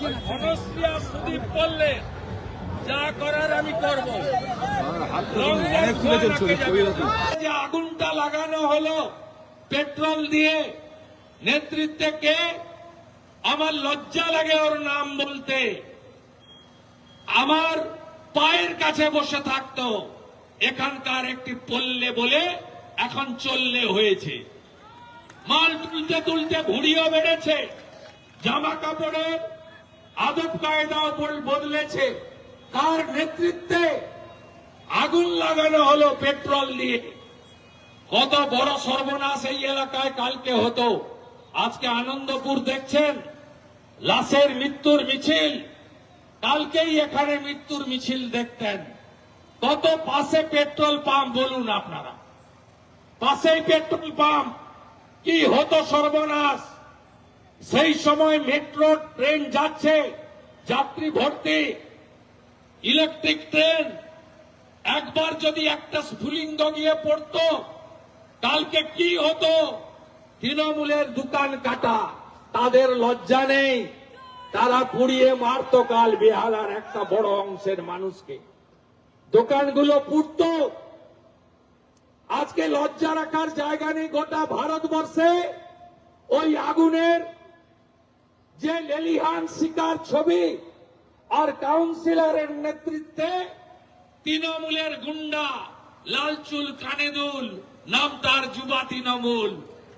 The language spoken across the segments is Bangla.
ঘনশ্রিয়া সুদীপ বললে যা করার আমি করব। যে আগুনটা লাগানো হলো পেট্রোল দিয়ে নেতৃত্বে কে? আমার লজ্জা লাগে ওর নাম বলতে। আমার পায়ের কাছে বসে থাকতো এখানকার একটি পল্লে বলে এখন চললে হয়েছে। মাল তুলতে তুলতে ভুড়িও বেড়েছে জামা কাপড়ের আদব কায়দাও বদলেছে। কার নেতৃত্বে আগুন লাগানো হলো পেট্রোল দিয়ে কত বড় সর্বনাশ এই এলাকায় কালকে হতো। আজকে আনন্দপুর দেখছেন, লাশের মৃত্যুর মিছিল। কালকেই এখানে মৃত্যুর মিছিল দেখতেন। কত পাশে পেট্রোল পাম্প, বলুন আপনারা। পাশেই পেট্রোল পাম্প। কি হতো সর্বনাশ? সেই সময় মেট্রো, ট্রেন যাচ্ছে, যাত্রী ভর্তি, ইলেকট্রিক ট্রেন। একবার যদি একটা স্ফুলিঙ্গ গিয়ে পড়তো, কালকে কি হতো? তৃণমূলের দোকান কাটা, তাদের লজ্জা নেই। তারা পুড়িয়ে মারতো কাল বেহালার একটা বড় অংশের মানুষকে। দোকানগুলো পুড়তো। আজকে লজ্জা রাখার জায়গা নেই গোটা ভারতবর্ষে। ওই আগুনের যে লেলিহান শিকার ছবি আর কাউন্সিলরের নেতৃত্বে তৃণমূলের গুন্ডা লালচুল কানেদুল নাম তার যুবা তৃণমূল।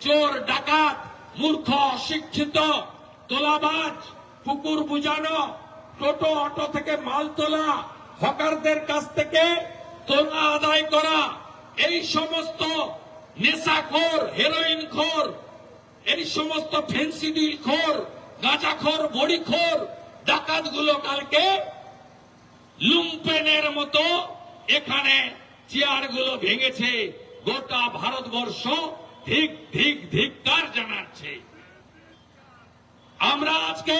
চোর, ডাকাত, মূর্খ, অশিক্ষিত, তোলাবাজ পুকুর বুঝানো, টোটো, অটো থেকে মাল তোলা, হকারদের কাছ থেকে তোলা, আদায় করা, এই সমস্ত নেশাখোর হেরোইন খোর, এই সমস্ত ফেন্সিডিল খোর গাঁজাখোর, বড়িখোর ডাকাতগুলো কালকে লুম্পেনের মতো এখানে চেয়ারগুলো ভেঙেছে, গোটা ভারতবর্ষ ধিক ধিক ধিক্কার জানাচ্ছে। আমরা আজকে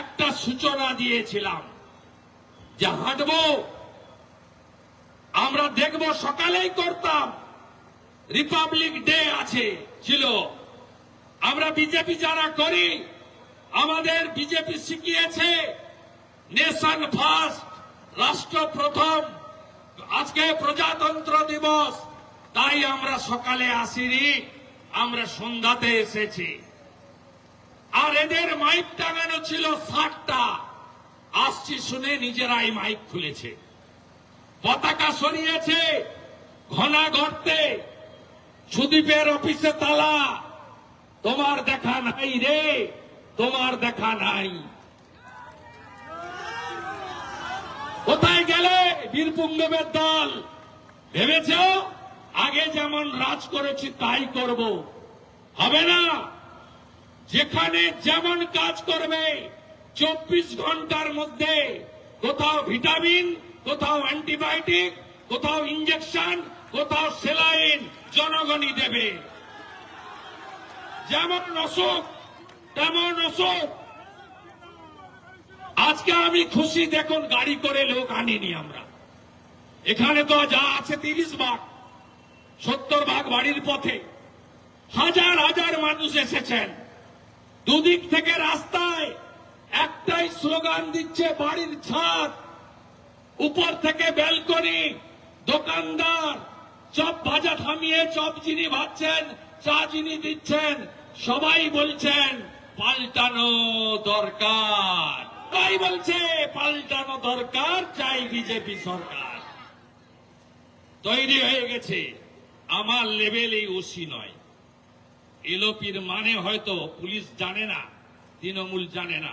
একটা সূচনা দিয়েছিলাম যে হাঁটব, আমরা দেখব সকালেই করতাম, রিপাবলিক ডে আছে, ছিল। আমরা বিজেপি যারা করি, আমাদের বিজেপি শিখিয়েছে, নেশন ফার্স্ট, রাষ্ট্র প্রথম, আজকে প্রজাতন্ত্র দিবস, তাই আমরা সকালে আসিনি, আমরা সন্ধ্যাতে এসেছি। আর এদের মাইক টাঙানো ছিল ষাটটা। আসছি শুনে নিজেরাই মাইক খুলেছে। পতাকা সরিয়েছে, ঘনা গর্তে সুদীপের অফিসে তালা তোমার দেখা নাই রে, তোমার দেখা নাই। কোথায় গেলে বীরপুঙ্গবের দল? ভেবেছ? আগে যেমন রাজ করেছি, তাই করব। হবে না। যেখানে যেমন কাজ করবে, চব্বিশ ঘণ্টার মধ্যে কোথাও ভিটামিন, কোথাও অ্যান্টিবায়োটিক, কোথাও ইঞ্জেকশন কোথাও সেলাইন জনগণই দেবে। যেমন অসুখ তেমন অসুখ আজকে আমি খুশি, দেখুন, গাড়ি করে লোক আনিনি আমরা। এখানে তো যা আছে তিরিশ ভাগ, সত্তর ভাগ বাড়ির পথে। হাজার হাজার মানুষ এসেছেন। দুদিক থেকে রাস্তায় একটাই স্লোগান দিচ্ছে, বাড়ির ছাদ। উপর থেকে ব্যালকনি, দোকানদার, চপ ভাজা থামিয়ে চপ চিনি ভাজছেন চা যিনি দিচ্ছেন, সবাই বলছেন, পাল্টানো দরকার। সবাই বলছে, পাল্টানো দরকার, চাই বিজেপি সরকার। তৈরি হয়ে গেছে। আমার লেভেলেই ওসি নয়। এলোপির মানে হয়তো পুলিশ জানে না, তৃণমূল জানে না,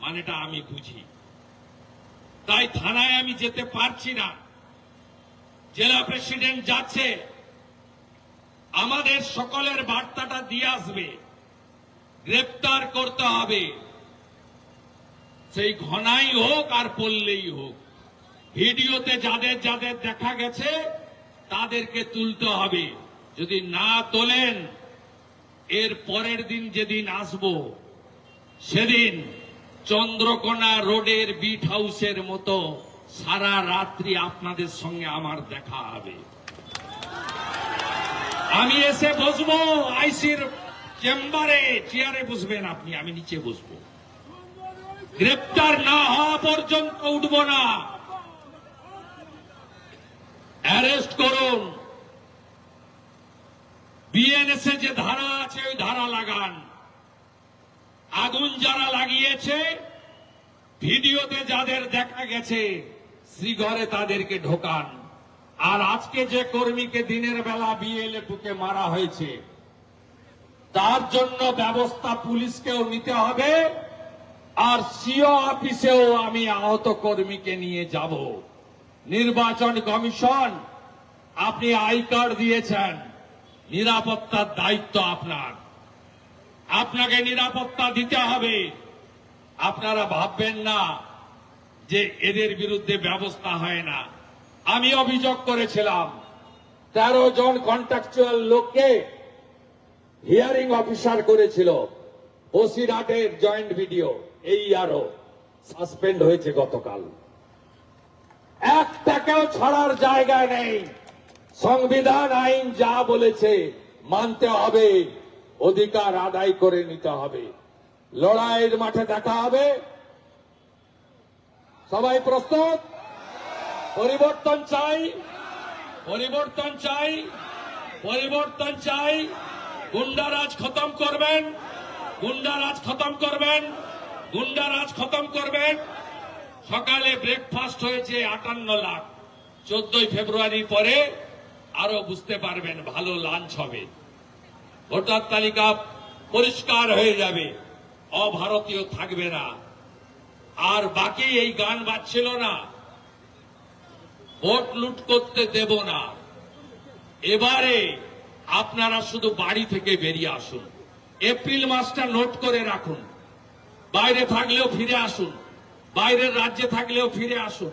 মানেটা আমি বুঝি। তাই থানায় আমি যেতে পারছি না। জেলা প্রেসিডেন্ট যাচ্ছে আমাদের সকলের বার্তাটা দিয়ে আসবে। গ্রেপ্তার করতে হবে। সেই ঘনাই হোক আর পড়লেই হোক। ভিডিওতে যাদের যাদের দেখা গেছে, তাদেরকে তুলতে হবে। যদি না তোলেন, এর পরের দিন যেদিন আসব, সেদিন চন্দ্রকোনা রোডের বিট হাউসের মতো সারা রাত্রি আপনাদের সঙ্গে আমার দেখা হবে। আমি এসে বসবো আইসির চেম্বারে, চেয়ারে বসবেন আপনি, আমি নিচে বসবো। গ্রেপ্তার না হওয়া পর্যন্ত উঠব না। অ্যারেস্ট করুন। বিএনএসএ যে ধারা আছে, ওই ধারা লাগান। আগুন যারা লাগিয়েছে, ভিডিওতে যাদের দেখা গেছে শ্রীঘরে তাদেরকে ঢোকান। আর আজকে যে কর্মীকে দিনের বেলা বিএলএ টুকে মারা হয়েছে, তার জন্য ব্যবস্থা পুলিশকেও নিতে হবে, আর সিও অফিসেও আমি আহত কর্মীকে নিয়ে যাব। নির্বাচন কমিশন, আপনি আই কার্ড দিয়েছেন, নিরাপত্তার দায়িত্ব আপনার। আপনাকে নিরাপত্তা দিতে হবে। আপনারা ভাববেন না যে এদের বিরুদ্ধে ব্যবস্থা হয় না। আমি অভিযোগ করেছিলাম। তেরো জন কন্ট্রাকচুয়াল লোককে হিয়ারিং অফিসার করেছিল। ওসিরাটের জয়েন্ট ভিডিও এই আরও সাসপেন্ড হয়েছে গতকাল। একটাকেও ছাড়ার জায়গা নেই। সংবিধান, আইন যা বলেছে মানতে হবে, অধিকার আদায় করে নিতে হবে। লড়াইয়ের মাঠে দেখা হবে। সবাই প্রস্তুত? পরিবর্তন চাই। পরিবর্তন চাই। পরিবর্তন চাই। গুন্ডারাজ খতম করবেন। গুন্ডারাজ খতম করবেন। গুন্ডারাজ খতম করবেন। সকালে ব্রেকফাস্ট হয়েছে আটান্ন লাখ। চোদ্দই ফেব্রুয়ারি পরে আরও বুঝতে পারবেন ভালো লাঞ্চ হবে। ভোটার তালিকা পরিষ্কার হয়ে যাবে। অভারতীয় থাকবে না। আর বাকি এই গান বাজছিল না। ভোট লুট করতে দেব না। এবারে আপনারা শুধু বাড়ি থেকে বেরিয়ে আসুন। এপ্রিল মাসটা নোট করে রাখুন। বাইরে থাকলেও ফিরে আসুন। বাইরের রাজ্যে থাকলেও ফিরে আসুন।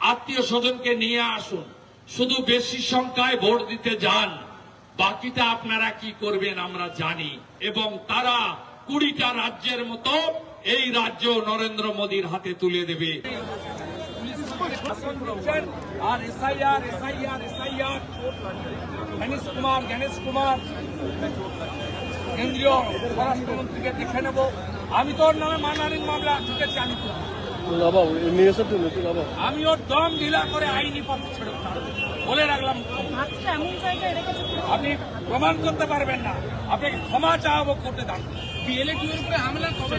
আত্মীয় স্বজনকে নিয়ে আসুন। শুধু বেশি সংখ্যায় ভোট দিতে যান। বাকিটা আপনারা কি করবেন আমরা জানি। এবং তারা কুড়িটা রাজ্যের মতো এই রাজ্য নরেন্দ্র মোদীর হাতে তুলে দেবে। আর SIR SIR SIR Ganesh Kumar Ganesh Kumar কেন্দ্রীয় স্বরাষ্ট্রমন্ত্রীকে দেখে নেব। আমি তোর নামে মানহানির মামলা আমি ওর দম ঢিলা করে আইনি পথ ছেড়ে বলে রাখলাম। রেখেছে আপনি প্রমাণ করতে পারবেন না। আপনাকে ক্ষমা চাওয়াবো করতে দাম বিএলএটির উপরে হামলা কবে